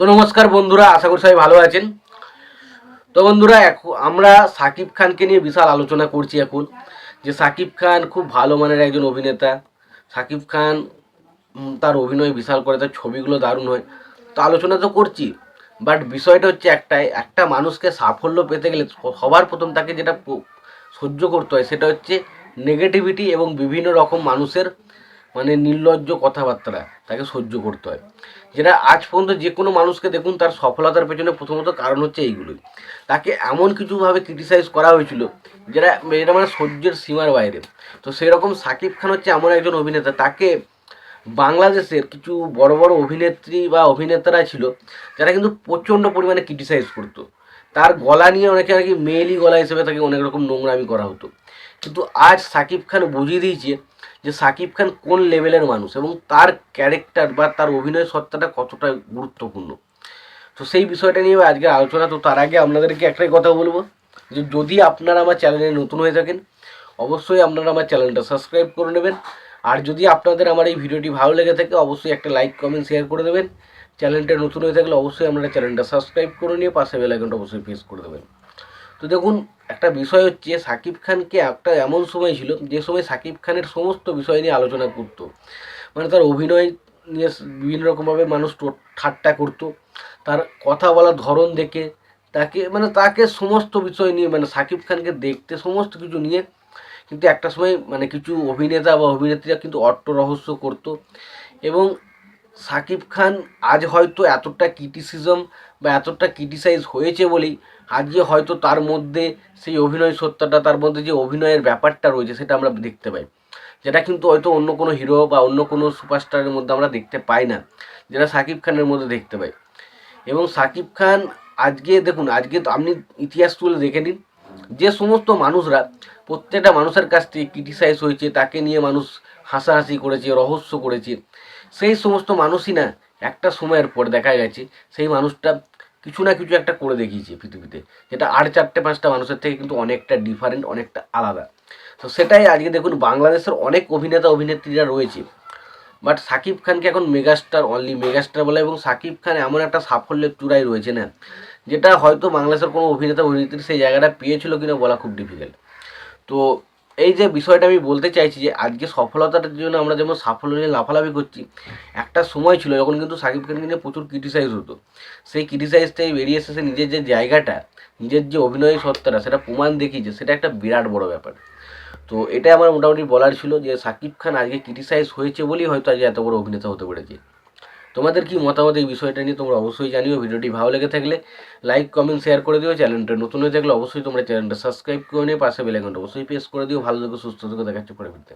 তো নমস্কার বন্ধুরা, আশা করি সবাই ভালো আছেন। তো বন্ধুরা, এখন আমরা সাকিব খানকে নিয়ে বিশাল আলোচনা করছি এখন। যে সাকিব খান খুব ভালো মানের একজন অভিনেতা। সাকিব খান তার অভিনয় বিশাল করে, তার ছবিগুলো দারুণ হয়। তো আলোচনা তো করছি, বাট বিষয়টা হচ্ছে একটাই, একটা মানুষকে সাফল্য পেতে গেলে সবার প্রথম তাকে যেটা সহ্য করতে হয়, সেটা হচ্ছে নেগেটিভিটি এবং বিভিন্ন রকম মানুষের মানে নির্লজ্জ কথাবার্তা তাকে সহ্য করতে হয়। যেটা আজ পর্যন্ত যে কোনো মানুষকে দেখুন, তার সফলতার পেছনে প্রথমত কারণ হচ্ছে এইগুলোই তাকে এমন কিছুভাবে ক্রিটিসাইজ করা হয়েছিল যেটা যেটা মানে সহ্যের সীমার বাইরে। তো সেরকম সাকিব খান হচ্ছে এমন একজন অভিনেতা। তাকে বাংলাদেশের কিছু বড় বড় অভিনেত্রী বা অভিনেতারা ছিল, যারা কিন্তু প্রচণ্ড পরিমাণে ক্রিটিসাইজ করতো। তার গলা নিয়ে অনেকে আর কি মেয়েলি গলা হিসেবে তাকে অনেক রকম নোংরামি করা হতো। কিন্তু আজ সাকিব খান বুঝিয়ে দিয়েছে যে সাকিব খান কোন লেভেলের মানুষ এবং তার ক্যারেক্টার বা তার অভিনয় সত্তাটা কতটা গুরুত্বপূর্ণ। তো সেই বিষয়টা নিয়ে আজকে আলোচনা, তো তার আগে আপনাদেরকে একটাই কথা বলব যে যদি আপনারা আমার চ্যানেলে নতুন হয়ে থাকেন, অবশ্যই আপনারা আমার চ্যানেলটা সাবস্ক্রাইব করে নেবেন। আর যদি আপনাদের আমার এই ভিডিওটি ভালো লেগে থাকে, অবশ্যই একটা লাইক, কমেন্ট, শেয়ার করে দেবেন। চ্যানেলটা নতুন হয়ে থাকলে অবশ্যই আপনারা চ্যানেলটা সাবস্ক্রাইব করে নিয়ে পাশে বেল আইকনটা অবশ্যই প্রেস করে দেবেন। তো দেখুন, একটা বিষয় হচ্ছে, সাকিব খানকে একটা এমন সময় ছিল, যে সময় সাকিব খানের সমস্ত বিষয় নিয়ে আলোচনা করতো। মানে তার অভিনয় নিয়ে বিভিন্ন রকমভাবে মানুষ ঠাট্টা করতো। তার কথা বলার ধরন দেখে, তাকে মানে তাকে সমস্ত বিষয় নিয়ে মানে সাকিব খানকে দেখতে সমস্ত কিছু নিয়ে, কিন্তু একটা সময় মানে কিছু অভিনেতা বা অভিনেত্রীরা কিন্তু অট্ট রহস্য করতো। এবং সাকিব খান আজ হয়তো এতটা ক্রিটিসিজম বা এতটা ক্রিটিসাইজ হয়েছে বলেই আজকে হয়তো তার মধ্যে সেই অভিনয় সত্তাটা, তার মধ্যে যে অভিনয়ের ব্যাপারটা রয়েছে সেটা আমরা দেখতে পাই। যেটা কিন্তু হয়তো অন্য কোনো হিরো বা অন্য কোনো সুপারস্টারের মধ্যে আমরা দেখতে পাই না, যেটা সাকিব খানের মধ্যে দেখতে পাই। এবং সাকিব খান আজকে দেখুন, আজকে তো আপনি ইতিহাস তুলে দেখে নিন যে সমস্ত মানুষরা, প্রত্যেকটা মানুষের কাছ থেকে ক্রিটিসাইজ হয়েছে, তাকে নিয়ে মানুষ হাসাহাসি করেছে, রহস্য করেছে, সেই সমস্ত মানুষই না একটা সময়ের পর দেখা গেছে, সেই মানুষটা কিছু না কিছু একটা করে দেখিয়েছে পৃথিবীতে। যেটা আর চারটে পাঁচটা মানুষের থেকে কিন্তু অনেকটা ডিফারেন্ট অনেকটা আলাদা। তো সেটাই আজকে দেখুন, বাংলাদেশের অনেক অভিনেতা, অভিনেত্রীরা রয়েছে। বাট সাকিব খানকে এখন মেগাস্টার অনলি মেগাস্টার বলে, এবং সাকিব খান এমন একটা সাফল্যের চূড়ায় রয়েছে না। যেটা হয়তো বাংলাদেশের কোনো অভিনেতা, অভিনেত্রী সেই জায়গাটা পেয়েছিল কিনা বলা খুব ডিফিকাল্ট তো এই যে বিষয়টা আমি বলতে চাইছি যে, আজকে সফলতার জন্য আমরা যেমন সাফল্য নিয়ে লাফালাফি করছি, একটা সময় ছিল যখন কিন্তু সাকিব খানকে নিয়ে প্রচুর ক্রিটিসাইজ হতো। সেই ক্রিটিসাইজটাই বেরিয়ে এসেছে নিজের যে জায়গাটা, নিজের যে অভিনয় সত্তাটা, সেটা প্রমাণ দেখিয়েছে, সেটা একটা বিরাট বড় ব্যাপার। তো এটাই আমার মোটামুটি বলার ছিল যে, সাকিব খান আজকে ক্রিটিসাইজ হয়েছে বলেই হয়তো আজকে এত বড় অভিনেতা হতে পেরেছে। তোমাদের কি মতামত এই বিষয়টা নিয়ে তোমরা অবশ্যই জানিও। ভিডিওটি ভালো লেগে থাকলে লাইক কমেন্ট শেয়ার করে দিও। চ্যানেলটা নতুন হয়ে থাকলে অবশ্যই তোমরা চ্যানেলটা সাবস্ক্রাইব করে নিয়ে পাশে বেলাইকনটা অবশ্যই প্রেস করে দিও। ভালো থেকে, সুস্থ থেকে দেখাচ্ছে পরে ফিরতে